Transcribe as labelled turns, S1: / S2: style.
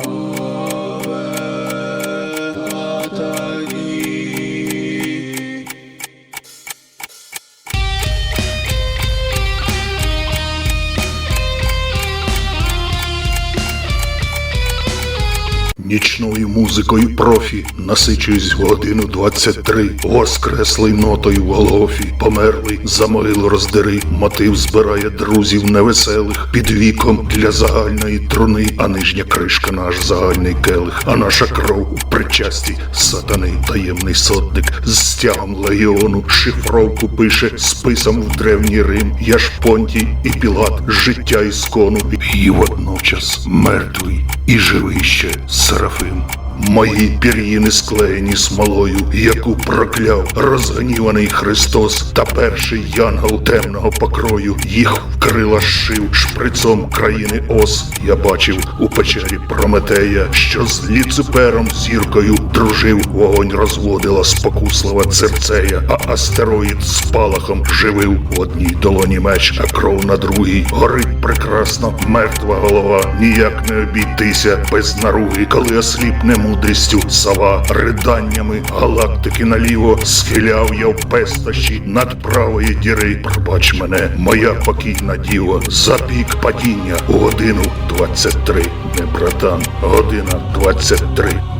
S1: Oh. Нічною музикою профі насичуюсь в годину 23 Воскреслий нотою в Голгофі Померлий за могилу роздери. Мотив збирає друзів невеселих. Під віком для загальної труни. А нижня кришка наш загальний келих. А наша кров у причасті. Сатани Таємний сотник. З стягом легіону Шифровку пише списом в древній Рим. Я ж Понтій і Пілат. Життя іскону І водночас мертвий. І живий ще Серафим. Мої пір'їни склеєні смолою, яку прокляв розгніваний Христос та перший янгол темного покрою. Їх вкрила шив шприцом країни Ос. Я бачив у печері Прометея, що з Ліципером зіркою дружив. Вогонь розводила спокуслива церцея, а астероїд спалахом живив в одній долоні меч, а кров на другій. Горить прекрасно мертва голова. Ніяк не обійтися без наруги, коли осліпне мудрістю сова риданнями галактики наліво схиляв я в пестощі над правої діри. Пробач мене, моя покійна діва, за пік падіння у годину 23. Не братан, година 23.